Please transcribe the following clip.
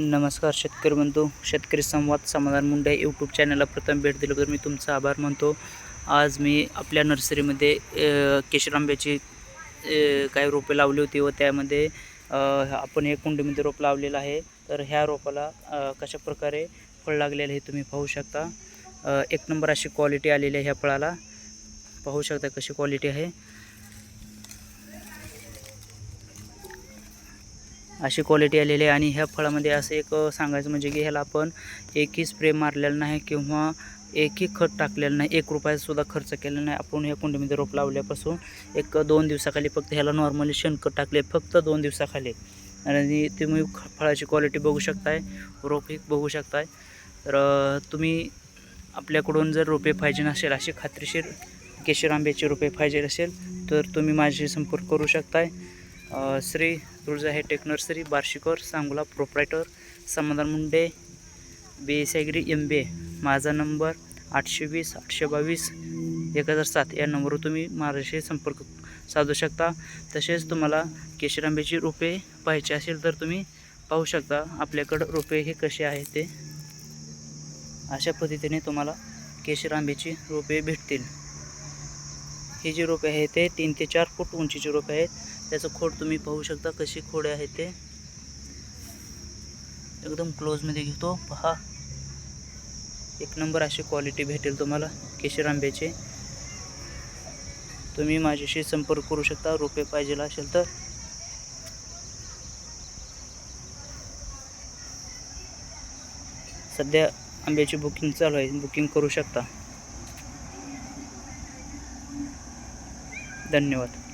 नमस्कार शेतकरी बंधू शेतकरी संवाद समाधान मुंडे यूट्यूब चॅनलला प्रथम भेट दिल्याबद्दल मी तुमचा आभार मानतो. आज मी आपल्या नर्सरीमध्ये केशर आंब्याची काही रोपे लावली होती व त्यामध्ये आपण एक कुंडीमध्ये रोप लावलेलं आहे. तर ह्या रोपाला कशा प्रकारे फळ लागलेलं हे तुम्ही पाहू शकता. एक नंबर अशी क्वालिटी आलेली आहे ह्या फळाला. पाहू शकता कशी क्वालिटी आहे. अशी क्वालिटी आलेली आहे. आणि ह्या फळामध्ये असं एक सांगायचं म्हणजे की ह्याला आपण एकही स्प्रे मारलेला नाही किंवा एकही खत टाकलेलं नाही. एक रुपयासुद्धा खर्च केलेला नाही. आपण ह्या कुंडीमध्ये रोप लावल्यापासून एक दोन दिवसाखाली फक्त ह्याला नॉर्मली शेणखत टाकले. फक्त दोन दिवसाखाली. आणि तुम्ही ख- फळाची क्वालिटी बघू शकताय. रोपही बघू शकताय. तर तुम्ही आपल्याकडून जर रोपे पाहिजे नसेल अशी खात्रीशीर केशर आंब्याची रोपे पाहिजे असेल तर तुम्ही माझ्याशी संपर्क करू शकताय. Shri Tulja hi tech nursery Barshikar Sangola proprietor Samadhan Munde B S agri M B A माझा नंबर आठशे वीस आठशे बावीस एक हजार सात. या नंबरवर तुम्ही माझ्याशी संपर्क साधू शकता. तसेच तुम्हाला केशर आंब्याची रोपे पाहिजे असेल तर तुम्ही पाहू शकता आपल्याकडं रोपे हे कसे आहे ते. अशा पद्धतीने तुम्हाला केशर आंब्याची रोपे भेटतील. ही जी रोपे आहेत ते तीन ते चार फूट उंचीची रोपे आहेत. त्याचं खोड तुम्ही पाहू शकता कशी खोडे आहे ते. एकदम क्लोजमध्ये घेतो. पहा. एक नंबर अशी क्वालिटी भेटेल तुम्हाला केशर आंब्याची. तुम्ही माझ्याशी संपर्क करू शकता रोपे पाहिजे असेल तर. सध्या आंब्याची बुकिंग चालू आहे बुकिंग करू शकता. धन्यवाद.